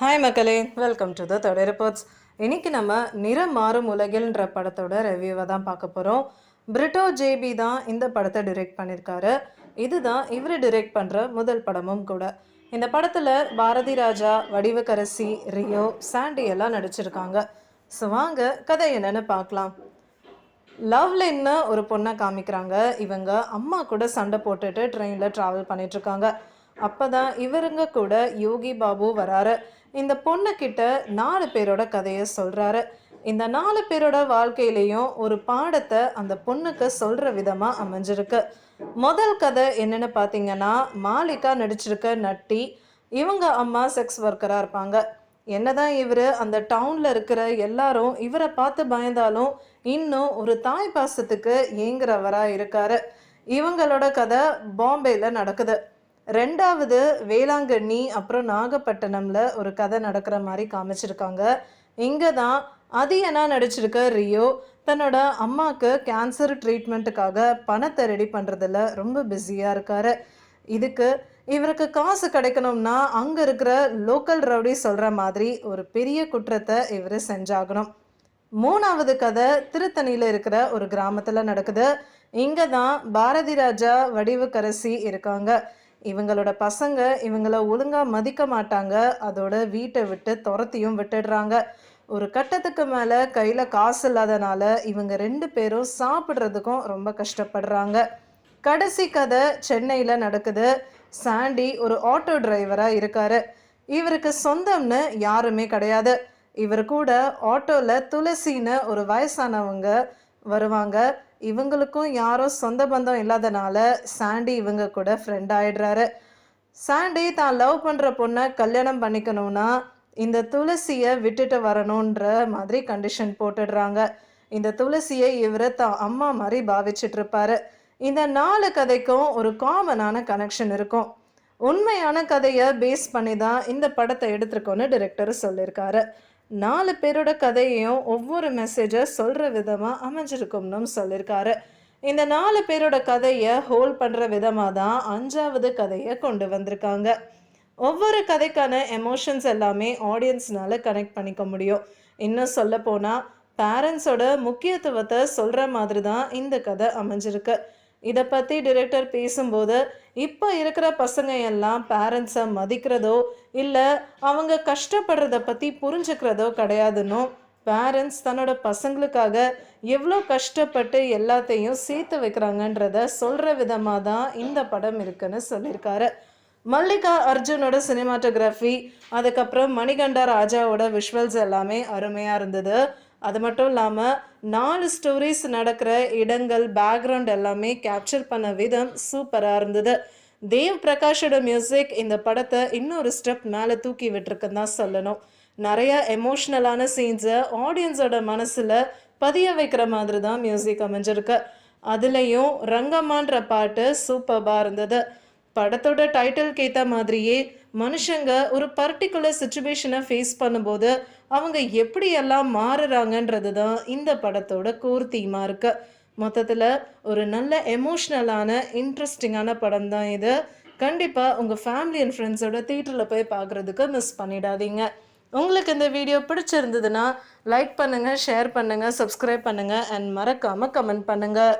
Hi மக்களே. Welcome to the third reports இன்னைக்கு நம்ம நிறம் மாறும் உலகில்ன்ற படத்தோட ரிவ்யூவை தான் பார்க்க போகிறோம் பிரிட்டோ ஜேபி தான் இந்த படத்தை டிரெக்ட் பண்ணியிருக்காரு இதுதான் இவர் டிரெக்ட் பண்ணுற முதல் படமும் கூட. இந்த படத்தில் பாரதி ராஜா வடிவக்கரசி ரியோ சாண்டி எல்லாம் நடிச்சிருக்காங்க. ஸோ வாங்க கதை என்னன்னு பார்க்கலாம். லவ்லின்னு ஒரு பொண்ணை காமிக்கிறாங்க. இவங்க அம்மா கூட சண்டை போட்டுட்டு ட்ரெயினில் ட்ராவல் பண்ணிகிட்ருக்காங்க அப்போ தான் இவருங்க கூட யோகி பாபு வராரு. இந்த பொண்ணுக்கிட்ட நாலு பேரோட கதையை சொல்றாரு. இந்த நாலு பேரோட வாழ்க்கையிலையும் ஒரு பாடத்தை அந்த பொண்ணுக்கு சொல்ற விதமா அமைஞ்சிருக்கு. முதல் கதை என்னன்னு பார்த்தீங்கன்னா மாலிகா நடிச்சிருக்க நட்டி இவங்க அம்மா செக்ஸ் ஒர்க்கராக இருப்பாங்க. என்னதான் இவர் அந்த டவுனில் இருக்கிற எல்லாரும் இவரை பார்த்து பயந்தாலும் இன்னும் ஒரு தாய் பாசத்துக்கு ஏங்குறவராக இருக்காரு. இவங்களோட கதை பாம்பேயில் நடக்குது. ரெண்டாவது வேளாங்கண்ணி அப்புறம் நாகப்பட்டினம்ல ஒரு கதை நடக்கிற மாதிரி காமிச்சிருக்காங்க. இங்கே தான் அதியனா நடிச்சிருக்க ரியோ தன்னோட அம்மாவுக்கு கேன்சர் ட்ரீட்மெண்ட்டுக்காக பணத்தை ரெடி பண்ணுறதுல ரொம்ப பிஸியாக இருக்காரு. இதுக்கு இவருக்கு காசு கிடைக்கணும்னா அங்கே இருக்கிற லோக்கல் ரவுடி சொல்கிற மாதிரி ஒரு பெரிய குற்றத்தை இவர் செஞ்சாகணும். மூணாவது கதை திருத்தணியில் இருக்கிற ஒரு கிராமத்தில் நடக்குது. இங்கே தான் பாரதி ராஜா வடிவுக்கரசி இருக்காங்க. இவங்களோட பசங்க இவங்கள ஒழுங்காக மதிக்க மாட்டாங்க. அதோட வீட்டை விட்டு துரத்தியும் விட்டுடுறாங்க. ஒரு கட்டத்துக்கு மேலே கையில் காசு இல்லாதனால இவங்க ரெண்டு பேரும் சாப்பிட்றதுக்கும் ரொம்ப கஷ்டப்படுறாங்க. கடைசி கதை சென்னையில் நடக்குது. சாண்டி ஒரு ஆட்டோ டிரைவராக இருக்காரு. இவருக்கு சொந்தம்னு யாருமே கிடையாது. இவர் கூட ஆட்டோவில் துளசின்னு ஒரு வயசானவங்க வருவாங்க. இவங்களுக்கும் யாரும் சொந்த பந்தம் இல்லாதனால சாண்டி இவங்க கூட ஃப்ரெண்ட் ஆயிடுறாரு. சாண்டி தான் லவ் பண்ணுற பொண்ணை கல்யாணம் பண்ணிக்கணும்னா இந்த துளசியை விட்டுட்டு வரணுன்ற மாதிரி கண்டிஷன் போட்டுடுறாங்க. இந்த துளசியை இவர் தான் அம்மா மாதிரி பாவிச்சிட்டு இருப்பாரு. இந்த நாலு கதைக்கும் ஒரு காமனான கனெக்ஷன் இருக்கும். உண்மையான கதையை பேஸ் பண்ணி தான் இந்த படத்தை எடுத்திருக்கோன்னு டிரெக்டர் சொல்லியிருக்காரு. நாலு பேரோட கதையையும் ஒவ்வொரு மெசேஜை சொல்கிற விதமாக அமைஞ்சிருக்கும்னு சொல்லியிருக்காரு இந்த நாலு பேரோட கதையை ஹோல்ட் பண்ணுற விதமாக தான் அஞ்சாவது கதையை கொண்டு வந்திருக்காங்க. ஒவ்வொரு கதைக்கான எமோஷன்ஸ் எல்லாமே ஆடியன்ஸ்னால கனெக்ட் பண்ணிக்க முடியும். இன்னும் சொல்ல போனால் பேரண்ட்ஸோட முக்கியத்துவத்தை சொல்கிற மாதிரி தான் இந்த கதை அமைஞ்சிருக்கு. இதை பற்றி டிரெக்டர் பேசும்போது இப்போ இருக்கிற பசங்க எல்லாம் பேரண்ட்ஸை மதிக்கிறதோ இல்லை அவங்க கஷ்டப்படுறத பற்றி புரிஞ்சுக்கிறதோ கிடையாதுன்னு பேரண்ட்ஸ் தன்னோட பசங்களுக்காக எவ்வளோ கஷ்டப்பட்டு எல்லாத்தையும் சேர்த்து வைக்கிறாங்கன்றத சொல்கிற விதமாக தான் இந்த படம் இருக்குன்னு சொல்லியிருக்காரு. மல்லிகா அர்ஜுனோட சினிமாட்டோகிராஃபி அதுக்கப்புறம் மணிகண்டா ராஜாவோட விஷுவல்ஸ் எல்லாமே அருமையாக இருந்தது. அது மட்டும் இல்லாமல் நாலு ஸ்டோரிஸ் நடக்கிற இடங்கள் பேக்ரவுண்ட் எல்லாமே கேப்சர் பண்ண விதம் சூப்பராக இருந்தது. தேவ் பிரகாஷோட மியூசிக் இந்த படத்தை இன்னொரு ஸ்டெப் மேலே தூக்கி விட்டுருக்குன்னு தான் சொல்லணும். நிறைய எமோஷ்னலான சீன்ஸை ஆடியன்ஸோட மனசில் பதிய வைக்கிற மாதிரி தான் மியூசிக் அமைஞ்சிருக்கு. அதுலேயும் ரங்கம்மான்ற பாட்டு சூப்பராக இருந்தது. படத்தோட டைட்டிலுக்கு ஏற்ற மாதிரியே மனுஷங்க ஒரு பர்டிகுலர் சுச்சுவேஷனை ஃபேஸ் பண்ணும்போது அவங்க எப்படியெல்லாம் மாறுறாங்கன்றது தான் இந்த படத்தோட கோர் தீமாக இருக்கு. மொத்தத்தில் ஒரு நல்ல எமோஷ்னலான இன்ட்ரெஸ்டிங்கான படம் தான் இது கண்டிப்பாக உங்கள் ஃபேமிலி அண்ட் ஃப்ரெண்ட்ஸோட தியேட்டரில் போய் பார்க்குறதுக்கு மிஸ் பண்ணிடாதீங்க. உங்களுக்கு இந்த வீடியோ பிடிச்சிருந்ததுன்னா லைக் பண்ணுங்கள் ஷேர் பண்ணுங்கள் சப்ஸ்கிரைப் பண்ணுங்கள் அண்ட் மறக்காமல் கமெண்ட் பண்ணுங்கள்